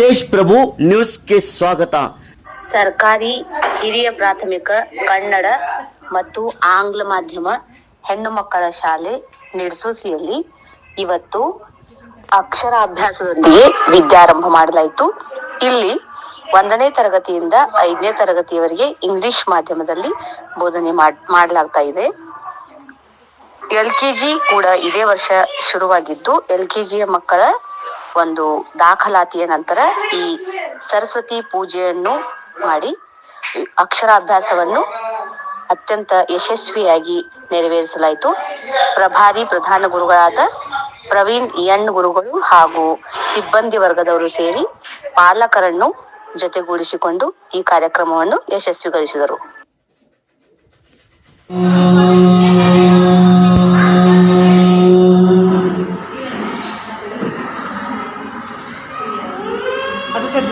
ತೇಜ್ ಪ್ರಭು ನ್ಯೂಸ್ಗೆ ಸ್ವಾಗತ. ಸರ್ಕಾರಿ ಹಿರಿಯ ಪ್ರಾಥಮಿಕ, ಕನ್ನಡ ಮತ್ತು ಆಂಗ್ಲ ಮಾಧ್ಯಮ, ಹೆಣ್ಣು ಮಕ್ಕಳ ಶಾಲೆ ನಿರ್ಸೂಸಿಯಲ್ಲಿ ಇವತ್ತು ಅಕ್ಷರಾಭ್ಯಾಸದೊಂದಿಗೆ ವಿದ್ಯಾರಂಭ ಮಾಡಲಾಯಿತು. ಇಲ್ಲಿ ಒಂದನೇ ತರಗತಿಯಿಂದ ಐದನೇ ತರಗತಿಯವರೆಗೆ ಇಂಗ್ಲಿಷ್ ಮಾಧ್ಯಮದಲ್ಲಿ ಬೋಧನೆ ಮಾಡ್- ಮಾಡಲಾಗ್ತಾ ಇದೆ. ಎಲ್ ಕೆ ಜಿ ಕೂಡ ಇದೇ ವರ್ಷ ಶುರುವಾಗಿದ್ದು, ಎಲ್ ಕೆ ಜಿಯ ಮಕ್ಕಳ ಒಂದು ದಾಖಲಾತಿಯ ನಂತರ ಈ ಸರಸ್ವತಿ ಪೂಜೆಯನ್ನು ಮಾಡಿ, ಅಕ್ಷರಾಭ್ಯಾಸವನ್ನು ಅತ್ಯಂತ ಯಶಸ್ವಿಯಾಗಿ ನೆರವೇರಿಸಲಾಯಿತು. ಪ್ರಭಾರಿ ಪ್ರಧಾನ ಗುರುಗಳಾದ ಪ್ರವೀಣ್ ಎನ್ ಗುರುಗಳು ಹಾಗೂ ಸಿಬ್ಬಂದಿ ವರ್ಗದವರು ಸೇರಿ ಪಾಲಕರನ್ನು ಜೊತೆಗೂಡಿಸಿಕೊಂಡು ಈ ಕಾರ್ಯಕ್ರಮವನ್ನು ಯಶಸ್ವಿಗೊಳಿಸಿದರು.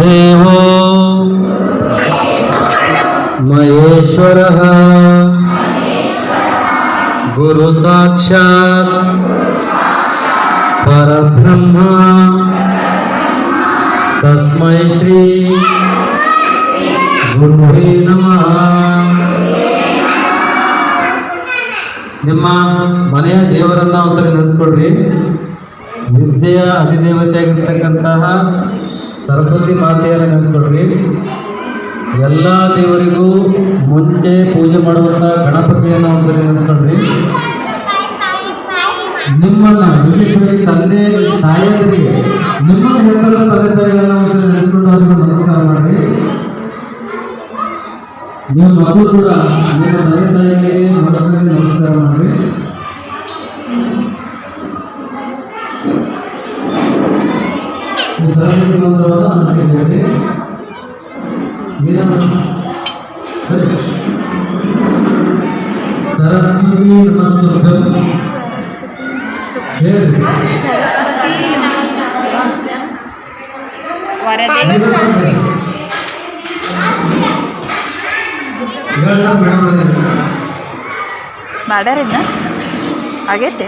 ಗುರುರ್ದೇವೋ ಮಹೇಶ್ವರ ಗುರು ಸಾಕ್ಷಾತ್ ಪರಬ್ರಹ್ಮ ತಸ್ಮೈ ಶ್ರೀ ಗುರುವೇ ನಮಃ ನಿಮ್ಮ ಮನೆಯ ದೇವರನ್ನ ಒಂದ್ಸರಿ ನೆನೆಸ್ಕೊಡ್ರಿ ವಿದ್ಯೆಯ ಅಧಿದೇವತೆಯಾಗಿರ್ತಕ್ಕಂತಹ ಸರಸ್ವತಿ ಮಾತೆಯನ್ನು ನೆನೆಸ್ಕೊಡ್ರಿ. ಎಲ್ಲ ದೇವರಿಗೂ ಮುಂಚೆ ಪೂಜೆ ಮಾಡುವಂಥ ಗಣಪತಿಯನ್ನು ಒಂದು ನೆನೆಸ್ಕೊಡ್ರಿ. ನಿಮ್ಮನ್ನ, ವಿಶೇಷವಾಗಿ ತಂದೆ, ತಾಯಿಯರಿಗೆ ನಿಮ್ಮನ್ನು ಹೇಳ್ತಾರ ತಂದೆ, ತಾಯಿಗಳನ್ನ ಒಂದ್ಸರಿ ನೆನೆಸ್ಕೊಂಡು ಅವರಿಗೆ ನಮಸ್ಕಾರ ಮಾಡ್ರಿ. ನಿಮ್ಮ ಮಕ್ಕಳು ಕೂಡ, ನಿಮ್ಮ ತಂದೆ ತಾಯಿಗೆ ನಮಸ್ಕಾರ ಮಾಡ್ರಿ. ಸರಸ್ವತಿ ಹೇಳಿ ಏನಮ್ಮ? ಹೇಳಿ. ಸರಸ್ವತಿ ನಮಸ್ತುಭ್ಯಂ ಹೇಳಿ ಮಾಡ್ಯಾರಿನ್ನ ಆಗೈತೆ